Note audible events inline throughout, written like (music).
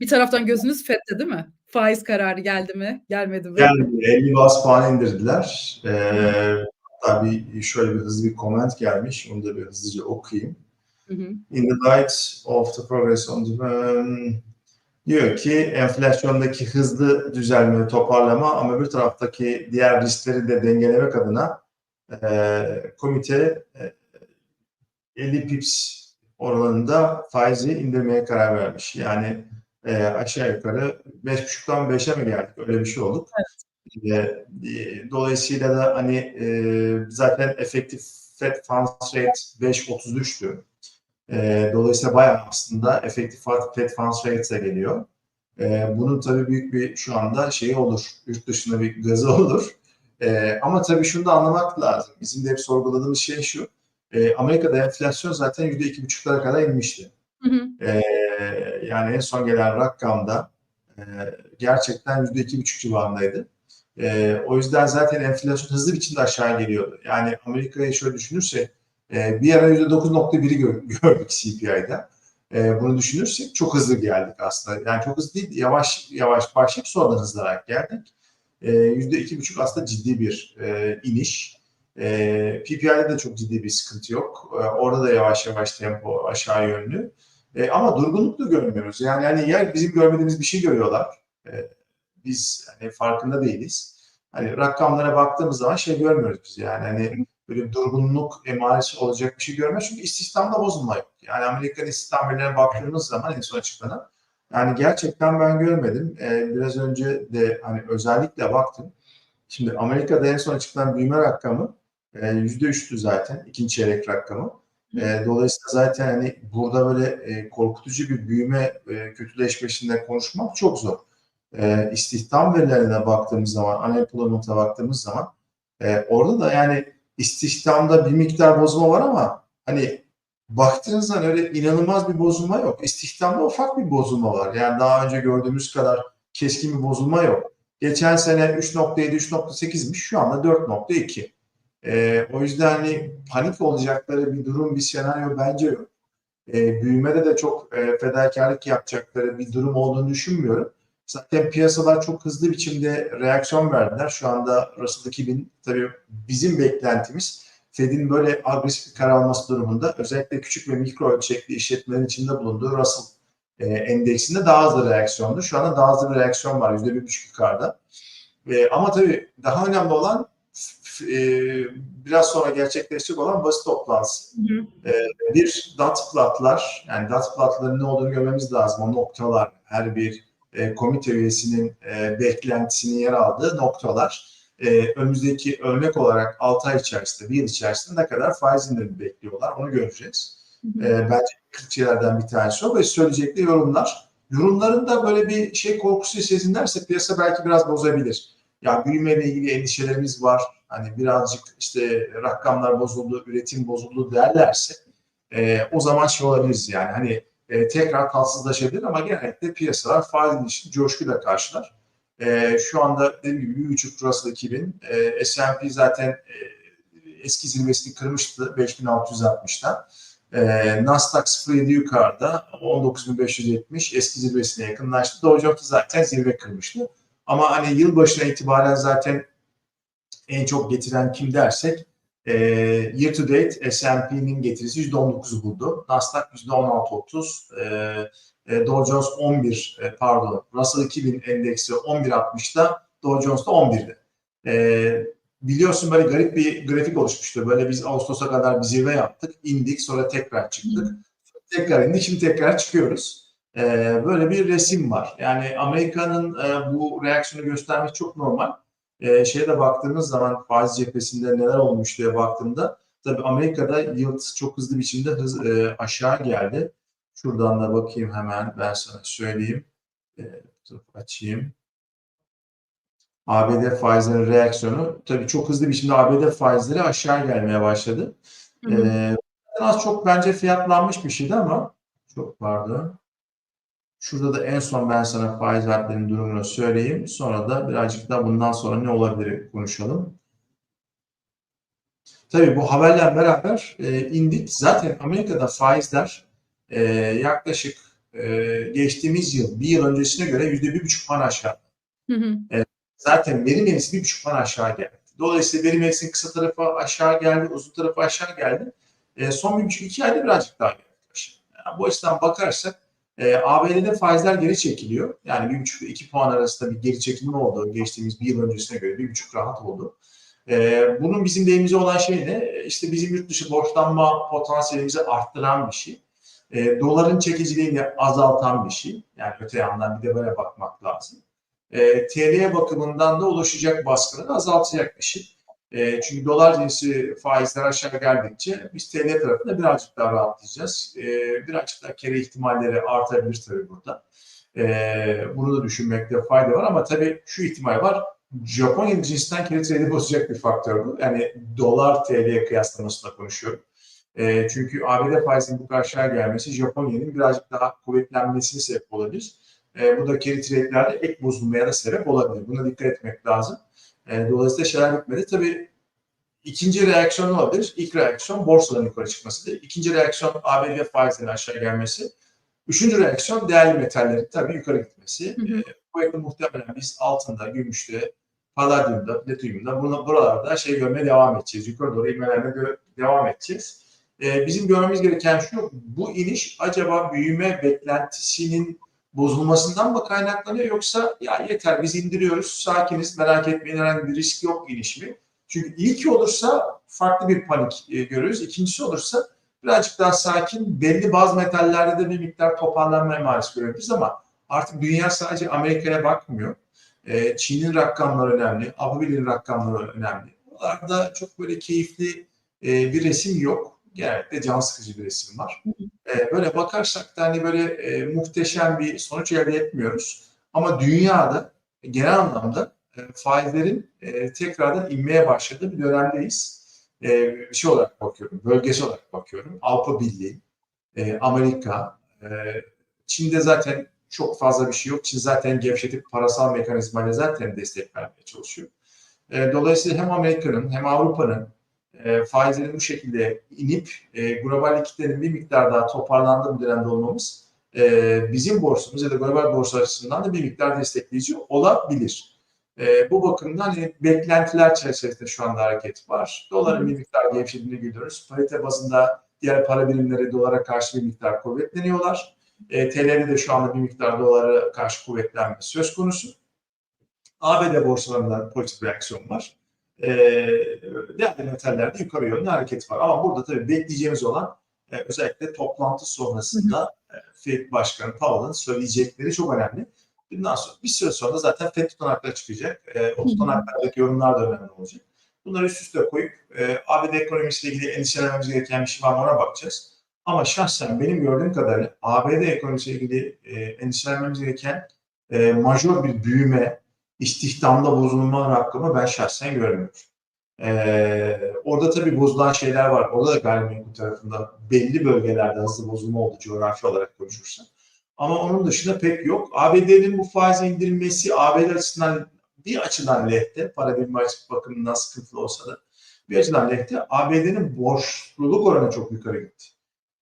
Bir taraftan gözünüz FED'de değil mi? Faiz kararı geldi mi, gelmedi mi? Geldi. 50 bas puan indirdiler. Ee, hatta bir şöyle bir hızlı bir comment gelmiş. Onu da bir hızlıca okuyayım. Hı hı. In the light of the progress on the um, diyor ki enflasyondaki hızlı düzelme, toparlama ama bir taraftaki diğer riskleri de dengelemek adına e, komite e, 50 pips oranında faizi indirmeye karar vermiş. Yani e, aşağı yukarı 5.5'tan 5'e mi geldik? Öyle bir şey olduk. E, e, dolayısıyla da hani e, zaten efektif Fed Funds Rate 5.33'tü. E, dolayısıyla bayağı aslında efektif Fed Funds Rate'e geliyor. E, bunun tabii büyük bir şu anda şeyi olur. Yurt dışında bir gazı (laughs) olur. E, ama tabii şunu da anlamak lazım. Bizim de hep sorguladığımız şey şu. E, Amerika'da enflasyon zaten %2,5'lara kadar inmişti. Hı hı. E, yani en son gelen rakamda e, gerçekten %2,5 civarındaydı. E, o yüzden zaten enflasyon hızlı biçimde aşağı geliyordu. Yani Amerika'yı şöyle düşünürsek e, bir ara %9.1'i gör, (laughs) gördük CPI'de. E, bunu düşünürsek çok hızlı geldik aslında. Yani çok hızlı değil, yavaş yavaş başlayıp sonradan hızlanarak geldik. E, %2,5 aslında ciddi bir e, iniş. E, PPI'de de çok ciddi bir sıkıntı yok. E, orada da yavaş yavaş tempo aşağı yönlü. E, ama durgunluk da görmüyoruz. Yani hani ya bizim görmediğimiz bir şey görüyorlar. E, biz hani farkında değiliz. Hani rakamlara baktığımız zaman şey görmüyoruz biz yani hani böyle durgunluk emaresi olacak bir şey görmüyoruz. Çünkü istihdamda bozulma yok. Yani Amerikan istihdam verilerine baktığımız zaman en son açıklanan yani gerçekten ben görmedim. E, biraz önce de hani özellikle baktım. Şimdi Amerika'da en son açıklanan büyüme rakamı yüzde üçtü zaten ikinci çeyrek rakamı. E, dolayısıyla zaten hani burada böyle e, korkutucu bir büyüme e, kötüleşmesinden konuşmak çok zor. E, istihdam verilerine baktığımız zaman, unemployment'a baktığımız zaman e, orada da yani istihdamda bir miktar bozulma var ama hani baktığınız zaman öyle inanılmaz bir bozulma yok. İstihdamda ufak bir bozulma var. Yani daha önce gördüğümüz kadar keskin bir bozulma yok. Geçen sene 3.7, 3.8'miş şu anda 4.2. E, o yüzden hani panik olacakları bir durum, bir senaryo bence yok. E, büyümede de çok e, fedakarlık yapacakları bir durum olduğunu düşünmüyorum. Zaten piyasalar çok hızlı biçimde reaksiyon verdiler. Şu anda Russell 2000 tabii bizim beklentimiz Fed'in böyle agresif bir karar alması durumunda özellikle küçük ve mikro ölçekli işletmelerin içinde bulunduğu Russell e, endeksinde daha hızlı reaksiyondu. Şu anda daha hızlı bir reaksiyon var %1,5 yukarıda. E, ama tabii daha önemli olan e, biraz sonra gerçekleşecek olan basın toplantısı. Hı hı. E, bir dot plotlar, yani dot plotların ne olduğunu görmemiz lazım. O noktalar, her bir e, komite üyesinin e, beklentisinin yer aldığı noktalar. E, önümüzdeki örnek olarak 6 ay içerisinde, bir yıl içerisinde ne kadar faiz indirimi bekliyorlar onu göreceğiz. Hı hı. E, bence kritik şeylerden bir tanesi o ve söyleyecekleri yorumlar. Yorumlarında böyle bir şey korkusu sezinlerse piyasa belki biraz bozabilir. Ya büyümeyle ilgili endişelerimiz var. Hani birazcık işte rakamlar bozuldu, üretim bozuldu derlerse e, o zaman şey olabiliriz yani hani e, tekrar tatsızlaşabilir ama genellikle piyasalar faiz inişini coşkuyla karşılar. E, şu anda dediğim gibi bir buçuk Russell 2000, e, S&P zaten e, eski zirvesini kırmıştı 5660'da. E, Nasdaq 07 yukarıda 19570 eski zirvesine yakınlaştı. Dow Jones zaten zirve kırmıştı. Ama hani yılbaşına itibaren zaten en çok getiren kim dersek e, year to date S&P'nin getirisi %19'u buldu. Nasdaq %16.30, e, e, Dow Jones 11 e, pardon Russell 2000 endeksi 11.60'da Dow Jones da 11'de. E, biliyorsun böyle garip bir grafik oluşmuştu. Böyle biz Ağustos'a kadar bir zirve yaptık, indik sonra tekrar çıktık. Tekrar indik, şimdi tekrar çıkıyoruz. E, böyle bir resim var. Yani Amerika'nın e, bu reaksiyonu göstermesi çok normal e, şeye de baktığımız zaman faiz cephesinde neler olmuş diye baktığımda tabii Amerika'da yield çok hızlı biçimde hız, e, aşağı geldi. Şuradan da bakayım hemen ben sana söyleyeyim. E, açayım. ABD faizlerin reaksiyonu tabii çok hızlı biçimde ABD faizleri aşağı gelmeye başladı. Hı hı. E, az çok bence fiyatlanmış bir şeydi ama çok pardon. Şurada da en son ben sana faiz vaatlerinin durumunu söyleyeyim. Sonra da birazcık daha bundan sonra ne olabilir konuşalım. Tabii bu haberle beraber e, indik. Zaten Amerika'da faizler e, yaklaşık e, geçtiğimiz yıl, bir yıl öncesine göre yüzde bir buçuk puan aşağı. Hı hı. Zaten verim eğrisi bir buçuk puan aşağı geldi. Dolayısıyla verim eğrisinin kısa tarafı aşağı geldi, uzun tarafı aşağı geldi. E, son bir buçuk iki ayda birazcık daha geldi. Yani bu açıdan bakarsak e, ABD'de faizler geri çekiliyor. Yani bir buçuk iki puan arasında bir geri çekilme oldu. Geçtiğimiz bir yıl öncesine göre bir buçuk rahat oldu. E, bunun bizim deyimize olan şey ne? İşte bizim yurt dışı borçlanma potansiyelimizi arttıran bir şey. E, doların çekiciliğini azaltan bir şey. Yani öte yandan bir de böyle bakmak lazım. E, TL bakımından da oluşacak baskını azaltacak bir şey. E, çünkü dolar cinsi faizler aşağı geldikçe biz TL tarafında birazcık daha rahatlayacağız. E, birazcık daha kere ihtimalleri artabilir tabii burada. E, bunu da düşünmekte fayda var ama tabii şu ihtimal var. Japonya cinsinden kere TL'yi bozacak bir faktör bu. Yani dolar TL'ye kıyaslamasında konuşuyorum. E, çünkü ABD faizinin bu aşağı gelmesi Japonya'nın birazcık daha kuvvetlenmesine sebep olabilir. E, bu da carry trade'lerde ek bozulmaya da sebep olabilir. Buna dikkat etmek lazım. E, dolayısıyla şeyler bitmedi. Tabii ikinci reaksiyon olabilir. İlk reaksiyon borsadan yukarı çıkmasıdır. İkinci reaksiyon ABD faizlerinin aşağı gelmesi. Üçüncü reaksiyon değerli metallerin tabii yukarı gitmesi. Hı hı. E, bu yakın muhtemelen biz altında, gümüşte, paladyumda, platinyumda bunu, buralarda şey görmeye devam edeceğiz. Yukarı doğru inmelerine devam edeceğiz. E, bizim görmemiz gereken şu, bu iniş acaba büyüme beklentisinin bozulmasından mı kaynaklanıyor yoksa ya yeter biz indiriyoruz sakiniz merak etmeyin herhangi bir risk yok iniş mi? Çünkü ilki olursa farklı bir panik e, görüyoruz. İkincisi olursa birazcık daha sakin belli bazı metallerde de bir miktar toparlanmaya maruz görüyoruz ama artık dünya sadece Amerika'ya bakmıyor. E, Çin'in rakamları önemli, Dhabi'nin rakamları önemli. Buralarda çok böyle keyifli e, bir resim yok. Genellikle can sıkıcı bir resim var. E, böyle bakarsak da hani böyle e, muhteşem bir sonuç elde etmiyoruz. Ama dünyada genel anlamda e, faizlerin e, tekrardan inmeye başladığı bir dönemdeyiz. E, şey olarak bakıyorum, bölgesi olarak bakıyorum. Avrupa Birliği, e, Amerika, e, Çin'de zaten çok fazla bir şey yok. Çin zaten gevşetip parasal mekanizmayla zaten destek vermeye çalışıyor. E, dolayısıyla hem Amerika'nın hem Avrupa'nın e, faizlerin bu şekilde inip e, global likiditenin bir miktar daha toparlandığı bir dönemde olmamız e, bizim borsamız ya da global borsa açısından da bir miktar destekleyici olabilir. E, bu bakımdan hani beklentiler çerçevesinde şu anda hareket var. Doların bir miktar gevşediğini görüyoruz. Parite bazında diğer para birimleri dolara karşı bir miktar kuvvetleniyorlar. E, TL'de de şu anda bir miktar dolara karşı kuvvetlenme söz konusu. ABD borsalarında pozitif reaksiyon var. E, değerli metallerde yukarı yönlü hareket var. Ama burada tabii bekleyeceğimiz olan e, özellikle toplantı sonrasında e, Fed Başkanı Powell'ın söyleyecekleri çok önemli. Bundan sonra bir süre sonra zaten FED tutanakları çıkacak. E, o tutanaklardaki yorumlar da önemli olacak. Bunları üst üste koyup e, ABD ekonomisiyle ilgili endişelenmemiz gereken bir şey var mı ona bakacağız. Ama şahsen benim gördüğüm kadarıyla ABD ekonomisiyle ilgili e, endişelenmemiz gereken e, majör bir büyüme, istihdamda bozulma rakamı ben şahsen görmüyorum. Ee, orada tabii bozulan şeyler var. Orada da gayrimenkul tarafında belli bölgelerde hızlı bozulma oldu coğrafi olarak konuşursak. Ama onun dışında pek yok. ABD'nin bu faiz indirilmesi ABD açısından bir açıdan lehte, para birimi açık bakımından sıkıntılı olsa da bir açıdan lehte ABD'nin borçluluk oranı çok yukarı gitti.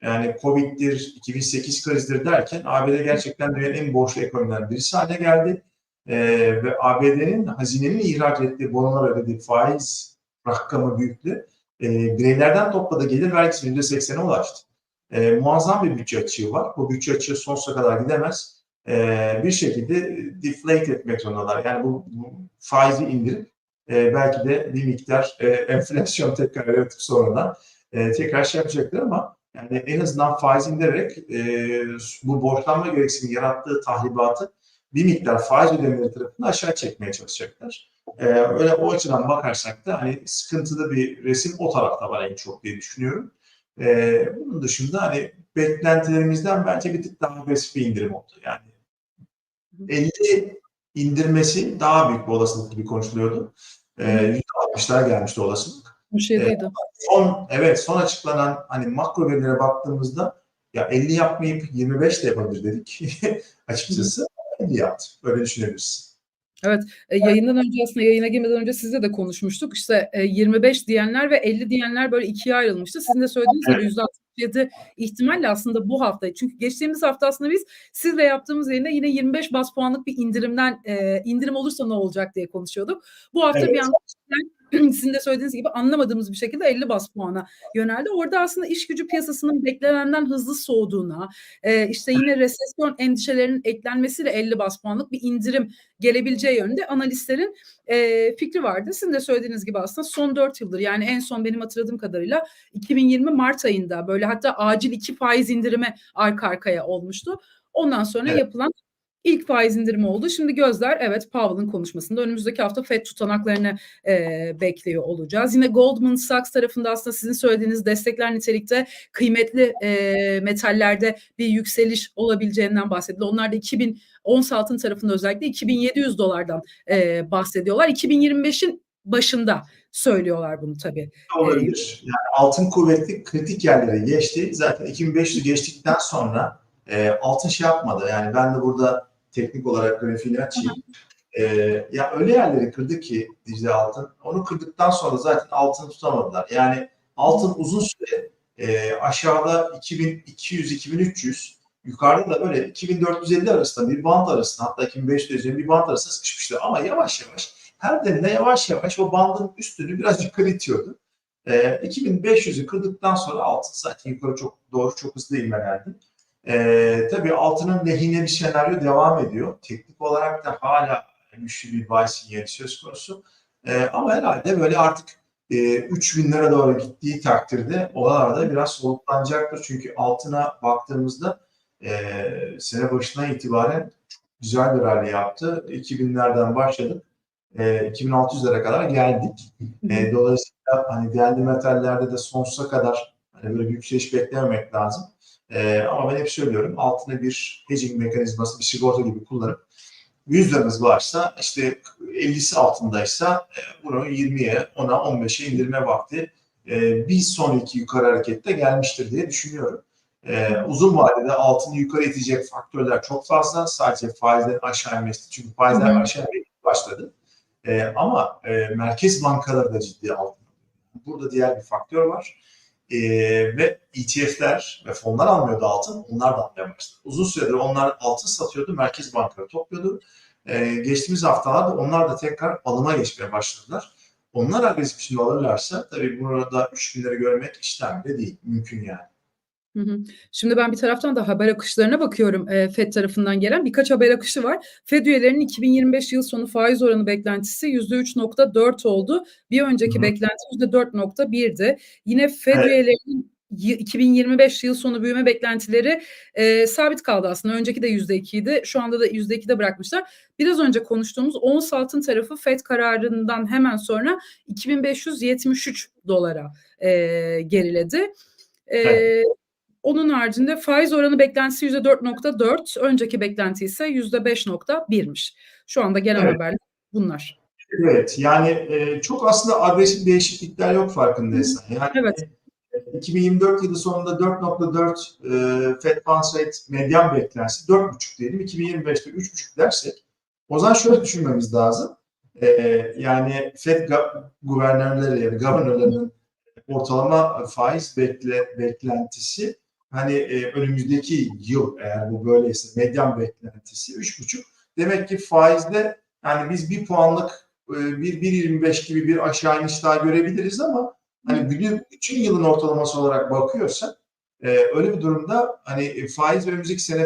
Yani Covid'dir, 2008 krizdir derken ABD gerçekten dünyanın en borçlu ekonomilerinden birisi haline geldi. Ee, ve ABD'nin hazinenin ihraç ettiği bonolar ödediği faiz rakamı büyüklüğü e, bireylerden topladığı gelir vergisi %80'e ulaştı. E, muazzam bir bütçe açığı var. Bu bütçe açığı sonsuza kadar gidemez. E, bir şekilde deflate etmek zorundalar. Yani bu, bu faizi indirip e, belki de bir miktar e, enflasyon tekrar yaratıp sonradan e, tekrar şey yapacaklar ama yani en azından faiz indirerek e, bu borçlanma gereksinimi yarattığı tahribatı bir miktar faiz ödemeleri tarafından aşağı çekmeye çalışacaklar. Ee, öyle o açıdan bakarsak da hani sıkıntılı bir resim o tarafta var en çok diye düşünüyorum. Ee, bunun dışında hani beklentilerimizden bence bir tık daha agresif bir indirim oldu. Yani 50 indirmesi daha büyük bir olasılık gibi konuşuluyordu. Ee, %60'lara gelmişti olasılık. Bu şey Evet. duydum. Son evet son açıklanan hani makro verilere baktığımızda ya 50 yapmayıp 25 de yapabilir dedik (laughs) açıkçası. 50 yaptı. Öyle düşünebiliriz. Evet, e, yayından önce aslında yayına girmeden önce sizle de konuşmuştuk. İşte e, 25 diyenler ve 50 diyenler böyle ikiye ayrılmıştı. Sizin de söylediğiniz gibi %67 ihtimalle aslında bu hafta. Çünkü geçtiğimiz hafta aslında biz sizle yaptığımız yayında yine 25 bas puanlık bir indirimden e, indirim olursa ne olacak diye konuşuyorduk. Bu hafta Evet. bir anda (clears throat) sizin de söylediğiniz gibi anlamadığımız bir şekilde 50 bas puana yöneldi. Orada aslında iş gücü piyasasının beklenenden hızlı soğuduğuna, e, işte yine resesyon endişelerinin eklenmesiyle 50 bas puanlık bir indirim gelebileceği yönde analistlerin e, fikri vardı. Sizin de söylediğiniz gibi aslında son 4 yıldır yani en son benim hatırladığım kadarıyla 2020 Mart ayında böyle hatta acil iki faiz indirimi arka arkaya olmuştu. Ondan sonra Evet. yapılan ilk faiz indirimi oldu. Şimdi gözler evet Powell'ın konuşmasında önümüzdeki hafta FED tutanaklarını e, bekliyor olacağız. Yine Goldman Sachs tarafında aslında sizin söylediğiniz destekler nitelikte kıymetli e, metallerde bir yükseliş olabileceğinden bahsedildi. Onlar da 2000 ons altın tarafında özellikle 2700 dolardan e, bahsediyorlar. 2025'in başında söylüyorlar bunu tabii. olabilir. Yani altın kuvvetli kritik yerlere geçti. Zaten 2500'ü geçtikten sonra e, altın şey yapmadı. Yani ben de burada teknik olarak grafiğini açayım. E, ya öyle yerleri kırdı ki Dicle Altın. Onu kırdıktan sonra zaten altını tutamadılar. Yani altın uzun süre e, aşağıda 2200-2300 yukarıda da böyle 2450 arasında bir band arasında hatta 2500 bir band arasında sıkışmıştı. Ama yavaş yavaş her demde yavaş yavaş o bandın üstünü biraz (laughs) yukarı itiyordu. E, 2500'ü kırdıktan sonra altın zaten yukarı çok doğru çok hızlı ivmelendi. E, tabii altının lehine bir senaryo devam ediyor. Teknik olarak da hala güçlü bir buy sinyali söz konusu. E, ama herhalde böyle artık e, 3000 lira doğru gittiği takdirde oralarda biraz soluklanacaktır. Çünkü altına baktığımızda e, sene başından itibaren güzel bir rally yaptı. 2000'lerden başladık. E, 2600'lere kadar geldik. E, dolayısıyla hani değerli metallerde de sonsuza kadar hani böyle bir yükseliş beklememek lazım. E, ama ben hep söylüyorum altına bir hedging mekanizması, bir sigorta gibi kullanıp 100 liranız varsa işte 50'si altındaysa e, bunu 20'ye, 10'a, 15'e indirme vakti e, bir sonraki yukarı harekette gelmiştir diye düşünüyorum. E, uzun vadede altını yukarı itecek faktörler çok fazla. Sadece faizlerin aşağı inmesi. Çünkü faizler hı. aşağı inmeye başladı. E, ama e, merkez bankaları da ciddi altın. Burada diğer bir faktör var. E, ve ETF'ler ve fonlar almıyordu altın. Onlar da almaya başladı. Uzun süredir onlar altın satıyordu. Merkez bankaları topluyordu. E, geçtiğimiz haftalarda onlar da tekrar alıma geçmeye başladılar. Onlar agresif şimdi alırlarsa tabii burada 3 binleri görmek işlem bile değil. Mümkün yani. Hı hı. Şimdi ben bir taraftan da haber akışlarına bakıyorum e, FED tarafından gelen birkaç haber akışı var. FED üyelerinin 2025 yıl sonu faiz oranı beklentisi %3.4 oldu. Bir önceki Hı hı. beklenti %4.1'di. Yine FED Evet. üyelerinin y- 2025 yıl sonu büyüme beklentileri e, sabit kaldı aslında. Önceki de %2'ydi. Şu anda da %2'de bırakmışlar. Biraz önce konuştuğumuz ons altın tarafı FED kararından hemen sonra 2573 dolara e, geriledi. E, Evet. Onun haricinde faiz oranı beklentisi %4.4, önceki beklenti ise %5.1'miş. Şu anda gelen Evet. haberler bunlar. Evet yani e, çok aslında agresif değişiklikler yok farkındaysan. Yani Evet. e, 2024 yılı sonunda 4.4 e, Fed Funds Rate medyan beklentisi 4.5 diyelim. 2025'te 3.5 dersek o zaman şöyle düşünmemiz lazım. E, yani Fed guvernörleri yani governorlarının ortalama faiz bekle, beklentisi hani e, önümüzdeki yıl eğer bu böyleyse medyan beklentisi 3.5. Demek ki faizde yani biz bir puanlık e, bir 1.25 gibi bir aşağı iniş daha görebiliriz ama hani bütün, bütün yılın ortalaması olarak bakıyorsak e, öyle bir durumda hani e, faiz önümüzdeki sene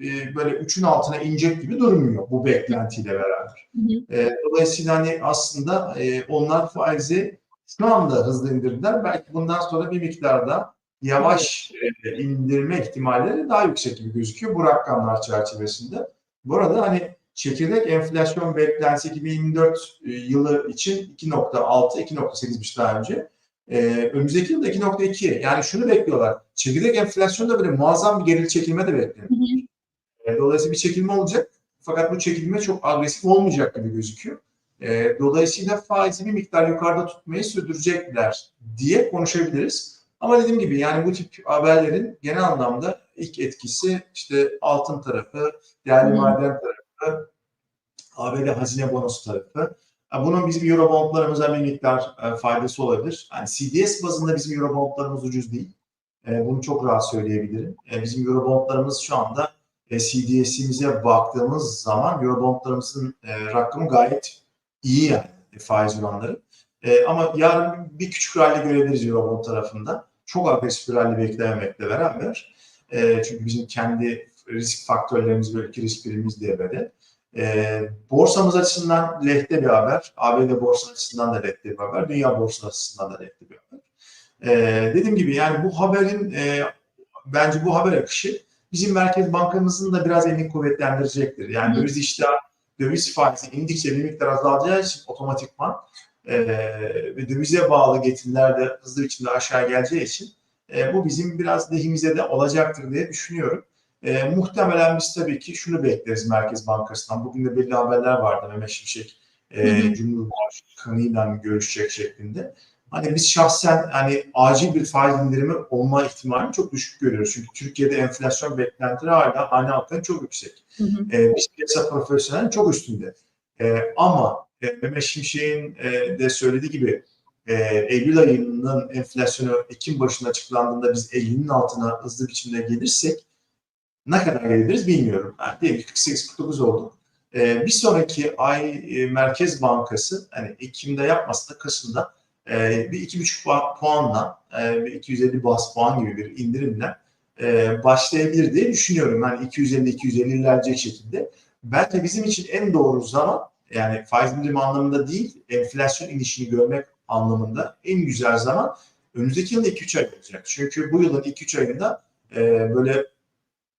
e, böyle 3'ün altına inecek gibi durmuyor bu beklentiyle beraber. Hı hı. E, dolayısıyla hani aslında e, onlar faizi şu anda hızlı indirdiler. Belki bundan sonra bir miktarda yavaş e, indirme ihtimalleri daha yüksek gibi gözüküyor bu rakamlar çerçevesinde. Bu arada hani çekirdek enflasyon beklentisi 2024 e, yılı için 2.6, 2.8'miş daha önce. E, önümüzdeki yılda 2.2. Yani şunu bekliyorlar. Çekirdek enflasyonda böyle muazzam bir geri çekilme de bekleniyor. E, dolayısıyla bir çekilme olacak. Fakat bu çekilme çok agresif olmayacak gibi gözüküyor. E, dolayısıyla faizi bir miktar yukarıda tutmayı sürdürecekler diye konuşabiliriz. Ama dediğim gibi yani bu tip haberlerin genel anlamda ilk etkisi işte altın tarafı, değerli Hı. maden tarafı, ABD hazine bonosu tarafı. E, Bunun bizim Eurobondlarımıza bir miktar e, faydası olabilir. Yani CDS bazında bizim Eurobondlarımız ucuz değil. E, Bunu çok rahat söyleyebilirim. Bizim Eurobondlarımız şu anda CDS'imize baktığımız zaman Eurobondlarımızın rakamı gayet iyi yani faiz oranları. E, ama yarın bir küçük rally görebiliriz Eurobond tarafında. Çok agresif bir rally beklememekle beraber. E, çünkü bizim kendi risk faktörlerimiz ve ülke risk primimiz devrede. E, borsamız açısından lehte bir haber. ABD borsa açısından da lehte bir haber. Dünya borsa açısından da lehte bir haber. E, dediğim gibi yani bu haberin e, bence bu haber akışı bizim Merkez Bankamızın da biraz elini kuvvetlendirecektir. Yani döviz iştah, döviz faizi indikçe bir miktar azalacağı için otomatikman e, ve dövize bağlı getiriler de hızlı biçimde aşağı geleceği için e, bu bizim biraz lehimize de olacaktır diye düşünüyorum. E, muhtemelen biz tabii ki şunu bekleriz Merkez Bankası'ndan. Bugün de belli haberler vardı Mehmet Şimşek e. Cumhurbaşkanı'yla görüşecek şeklinde. Hani biz şahsen hani acil bir faiz indirimi olma ihtimalini çok düşük görüyoruz. Çünkü Türkiye'de enflasyon beklentileri hala hane halkının çok yüksek. Hı hı. E, biz piyasa profesyonelinin çok üstünde. E, ama Mehmet Şimşek'in e, de söylediği gibi e, Eylül ayının enflasyonu Ekim başında açıklandığında biz 50'nin altına hızlı biçimde gelirsek ne kadar gelebiliriz bilmiyorum. Yani diyelim ki 48-49 oldu. E, bir sonraki ay e, Merkez Bankası hani Ekim'de yapmasa da Kasım'da e, bir iki buçuk puan- puanla e, bir 250 bas puan gibi bir indirimle e, başlayabilir diye düşünüyorum. Yani 250-250 ilerleyecek şekilde. Bence bizim için en doğru zaman yani faiz indirimi anlamında değil enflasyon inişini görmek anlamında en güzel zaman önümüzdeki yılda 2-3 ay olacak. Çünkü bu yılın 2-3 ayında e, böyle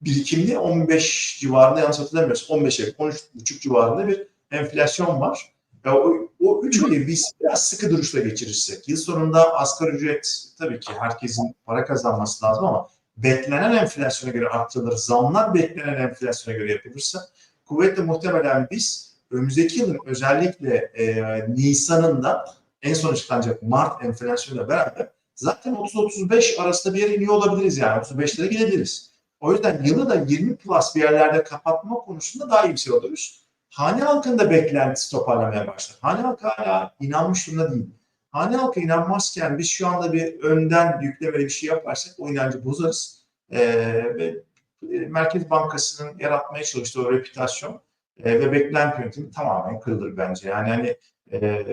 birikimli 15 civarında yanlış hatırlamıyorsam 15 ay 13,5 civarında bir enflasyon var. Ya o, o üç ayı biz biraz sıkı duruşla geçirirsek, yıl sonunda asgari ücret tabii ki herkesin para kazanması lazım ama beklenen enflasyona göre arttırılır, zamlar beklenen enflasyona göre yapılırsa kuvvetle muhtemelen biz önümüzdeki yılın özellikle e, Nisan'ında en son açıklanacak Mart enflasyonuyla beraber zaten 30-35 arasında bir yere iniyor olabiliriz yani 35'lere gidebiliriz. O yüzden yılı da 20 plus bir yerlerde kapatma konusunda daha iyimser oluruz. Hane halkın da beklentisi toparlamaya başlar. Hane halkı hala inanmış durumda değil. Hane halkı inanmazken biz şu anda bir önden yüklemeli bir şey yaparsak o inancı bozarız. Ee, ve e, Merkez Bankası'nın yaratmaya çalıştığı o reputasyon e, ve beklenti yönetimi tamamen kırılır bence. Yani hani e,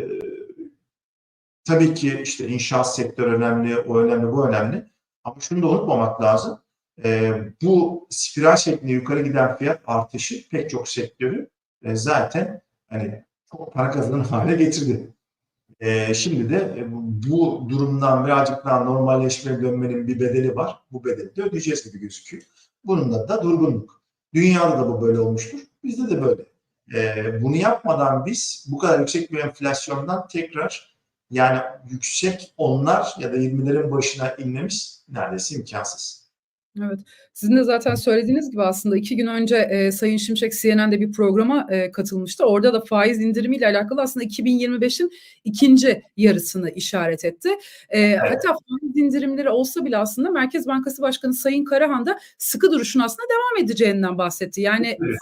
tabii ki işte inşaat sektörü önemli, o önemli, bu önemli. Ama şunu da unutmamak lazım. E, bu spiral şeklinde yukarı giden fiyat artışı pek çok sektörü e, zaten hani çok para kazanan (laughs) hale getirdi. E, şimdi de e, bu- durumdan birazcık daha normalleşmeye dönmenin bir bedeli var. Bu bedeli de ödeyeceğiz gibi gözüküyor. Bunun da, da durgunluk. Dünyada da bu böyle olmuştur. Bizde de böyle. E, bunu yapmadan biz bu kadar yüksek bir enflasyondan tekrar yani yüksek onlar ya da 20'lerin başına inmemiz neredeyse imkansız. Evet. Sizin de zaten söylediğiniz gibi aslında iki gün önce e, Sayın Şimşek CNN'de bir programa e, katılmıştı. Orada da faiz indirimiyle alakalı aslında 2025'in ikinci yarısını işaret etti. E, Hatta faiz indirimleri olsa bile aslında Merkez Bankası Başkanı Sayın Karahan da sıkı duruşun aslında devam edeceğinden bahsetti. Yani Evet.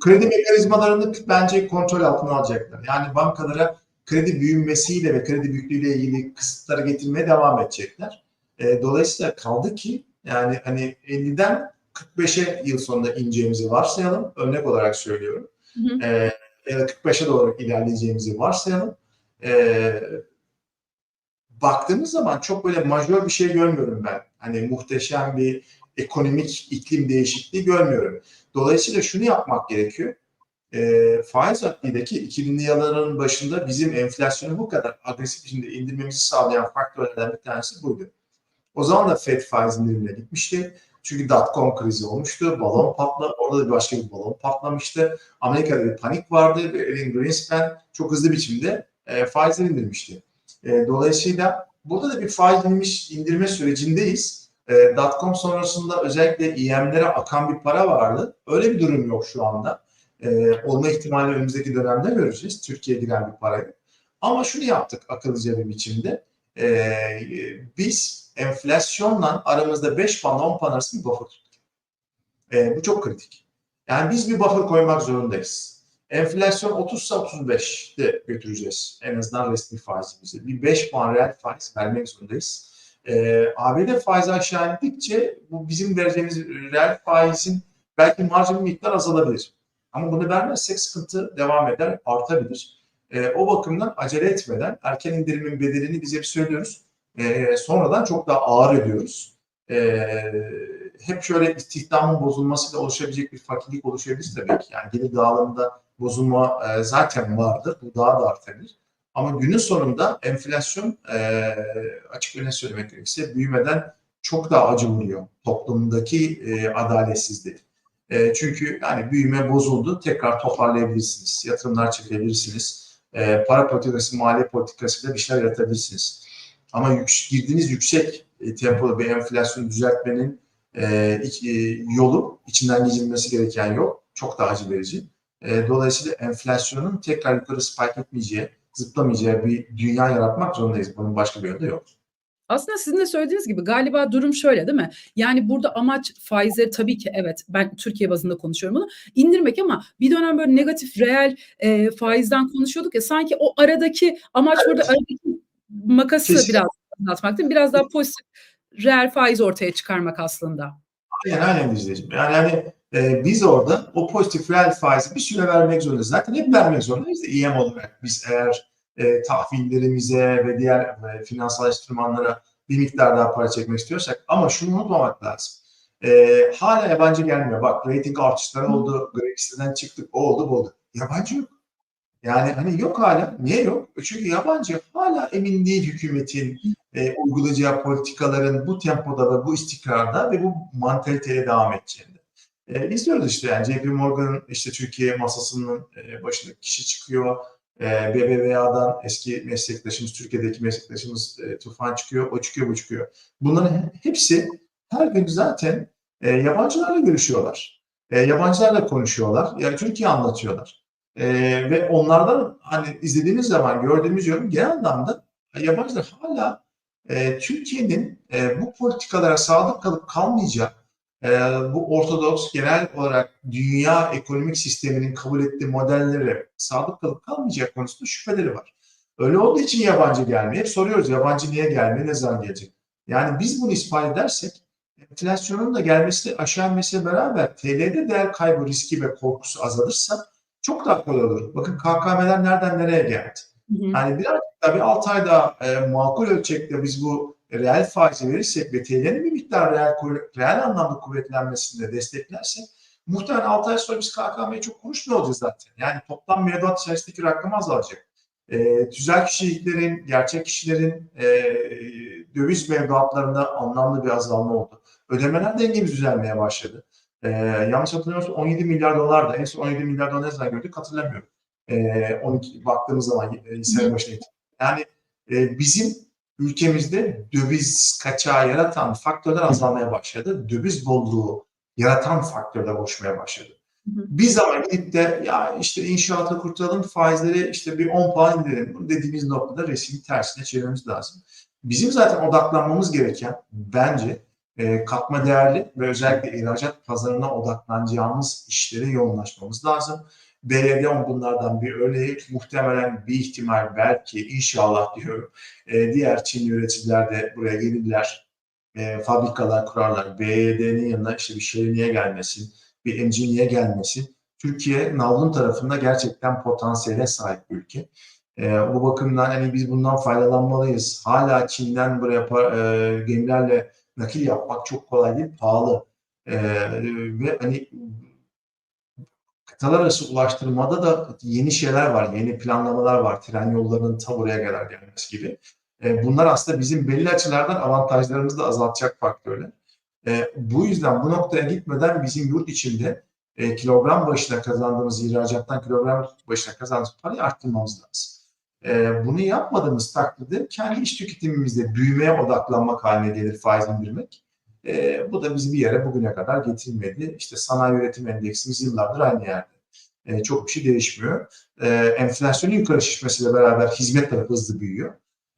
Kredi mekanizmalarını bence kontrol altına alacaklar. Yani bankalara kredi büyümesiyle ve kredi büyüklüğüyle ilgili kısıtları getirmeye devam edecekler. E, dolayısıyla kaldı ki yani hani 50'den 45'e yıl sonunda ineceğimizi varsayalım. Örnek olarak söylüyorum. Hı hı. E, ya da 45'e doğru ilerleyeceğimizi varsayalım. E, baktığımız zaman çok böyle majör bir şey görmüyorum ben. Hani muhteşem bir ekonomik iklim değişikliği görmüyorum. Dolayısıyla şunu yapmak gerekiyor. E, faiz haddindeki 2000'li yılların başında bizim enflasyonu bu kadar agresif biçimde indirmemizi sağlayan faktörlerden bir tanesi buydu. O zaman da FED faiz indirimine gitmişti. Çünkü dot-com krizi olmuştu. Balon patla, orada da başka bir balon patlamıştı. Amerika'da bir panik vardı ve Alan Greenspan çok hızlı biçimde e, faizleri indirmişti. E, dolayısıyla burada da bir faiz indirme sürecindeyiz. E, dot-com sonrasında özellikle IM'lere akan bir para vardı. Öyle bir durum yok şu anda. E, olma ihtimali önümüzdeki dönemde göreceğiz. Türkiye'ye giren bir parayı. Ama şunu yaptık akıllıca bir biçimde. E, biz enflasyonla aramızda 5 puan 10 puan arası bir buffer tuttuk. E, bu çok kritik. Yani biz bir buffer koymak zorundayız. Enflasyon 30'sa 35'te götüreceğiz. En azından resmi faizimizi. Bir 5 puan reel faiz vermek zorundayız. Ee, ABD faizi aşağı indikçe bu bizim vereceğimiz reel faizin belki marjin miktar azalabilir. Ama bunu vermezsek sıkıntı devam eder, artabilir. Ee, o bakımdan acele etmeden erken indirimin bedelini biz hep söylüyoruz. Ee, sonradan çok daha ağır ediyoruz. Ee, hep şöyle istihdamın bozulmasıyla oluşabilecek bir fakirlik oluşabilir tabii ki. Yani gelir dağılımında bozulma e, zaten vardır. Bu daha da artabilir. Ama günün sonunda enflasyon e, açık ve net söylemek gerekirse büyümeden çok daha acı vuruyor toplumdaki e, adaletsizliği. E, çünkü yani büyüme bozuldu, tekrar toparlayabilirsiniz, yatırımlar çekebilirsiniz, e, para politikası, maliye politikasıyla bir şeyler yaratabilirsiniz. Ama yük, girdiğiniz yüksek e, tempolu bir enflasyonu düzeltmenin e, e, yolu, içinden geçilmesi gereken yol çok daha acı verici. E, dolayısıyla enflasyonun tekrar yukarı spike etmeyeceği, zıplamayacağı bir dünya yaratmak zorundayız. Bunun başka bir yolu yok. Aslında sizin de söylediğiniz gibi galiba durum şöyle değil mi? Yani burada amaç faizleri tabii ki evet ben Türkiye bazında konuşuyorum bunu indirmek ama bir dönem böyle negatif reel e, faizden konuşuyorduk ya sanki o aradaki amaç evet. burada aradaki makası Kesin. biraz anlatmak değil mi? Biraz daha pozitif reel faiz ortaya çıkarmak aslında. Aynen aynen izleyicim. Yani hani e, biz orada o pozitif reel faizi bir süre vermek zorundayız. Zaten hep vermek zorundayız da EM olarak. Biz eğer e, tahvillerimize ve diğer e, finansal enstrümanlara bir miktar daha para çekmek istiyorsak ama şunu unutmamak lazım. E, hala yabancı gelmiyor. Bak rating artışları oldu, Grexi'den çıktık, o oldu, bu oldu. Yabancı yok. Yani hani yok hala. Niye yok? Çünkü yabancı hala emin değil hükümetin e, uygulayacağı politikaların bu tempoda ve bu istikrarda ve bu mantaliteye devam edeceğinde. E, izliyoruz işte yani JP Morgan'ın işte Türkiye masasının e, başındaki kişi çıkıyor. E, BBVA'dan eski meslektaşımız, Türkiye'deki meslektaşımız e, Tufan çıkıyor, o çıkıyor, bu çıkıyor. Bunların hepsi her gün zaten e, yabancılarla görüşüyorlar. E, yabancılarla konuşuyorlar. Yani Türkiye anlatıyorlar. E, ve onlardan hani izlediğimiz zaman gördüğümüz yorum genel anlamda yabancılar hala e, Türkiye'nin e, bu politikalara sadık kalıp kalmayacak e, bu ortodoks genel olarak dünya ekonomik sisteminin kabul ettiği modellere sadık kalıp kalmayacak konusunda şüpheleri var. Öyle olduğu için yabancı gelmiyor. Hep soruyoruz yabancı niye gelmiyor, ne zaman gelecek? Yani biz bunu ispat edersek enflasyonun da gelmesi aşağı inmesiyle beraber TL'de değer kaybı riski ve korkusu azalırsa çok daha kolay olur. Bakın KKM'ler nereden nereye geldi? Hı hı. Yani birazcık daha bir 6 ayda e, makul ölçekte biz bu reel faizi verirsek ve TL'nin bir miktar reel, reel anlamda kuvvetlenmesinde desteklersek muhtemelen 6 ay sonra biz KKM'yi çok konuşmuyor zaten. Yani toplam mevduat içerisindeki rakam azalacak. E, tüzel kişiliklerin, gerçek kişilerin e, döviz mevduatlarında anlamlı bir azalma oldu. Ödemeler dengemiz düzelmeye başladı. E, yanlış hatırlamıyorsam 17 milyar dolar da en son 17 milyar dolar ne zaman gördük hatırlamıyorum. E, 12 baktığımız zaman e, sene başına Yani e, bizim ülkemizde döviz kaçağı yaratan faktörler azalmaya başladı. Döviz bolluğu yaratan faktörler oluşmaya başladı. Bir zaman gidip de ya işte inşaatı kurtaralım, faizleri işte bir 10 puan indirelim. Bunu dediğimiz noktada resmi tersine çevirmemiz lazım. Bizim zaten odaklanmamız gereken bence e, katma değerli ve özellikle ihracat pazarına odaklanacağımız işlere yoğunlaşmamız lazım. BLD bunlardan bir örneği muhtemelen bir ihtimal belki inşallah diyorum e, diğer Çin üreticiler de buraya gelirler e, fabrikalar kurarlar. BYD'nin yanına işte bir şey niye gelmesin, bir MG niye gelmesin. Türkiye navlun tarafında gerçekten potansiyele sahip bir ülke. E, bu bakımdan hani biz bundan faydalanmalıyız. Hala Çin'den buraya e, gemilerle nakil yapmak çok kolay değil, pahalı. E, ve hani kıtalar arası ulaştırmada da yeni şeyler var, yeni planlamalar var. Tren yollarının ta buraya kadar gelmesi gibi. E, bunlar aslında bizim belli açılardan avantajlarımızı da azaltacak faktörler. E, bu yüzden bu noktaya gitmeden bizim yurt içinde e, kilogram başına kazandığımız ihracattan kilogram başına kazandığımız parayı arttırmamız lazım. E, bunu yapmadığımız takdirde kendi iş tüketimimizde büyümeye odaklanmak haline gelir faiz indirmek. E, bu da bizi bir yere bugüne kadar getirmedi. İşte sanayi üretim endeksimiz yıllardır aynı yerde. E, çok bir şey değişmiyor. E, enflasyonun yukarı şişmesiyle beraber hizmet tarafı hızlı büyüyor.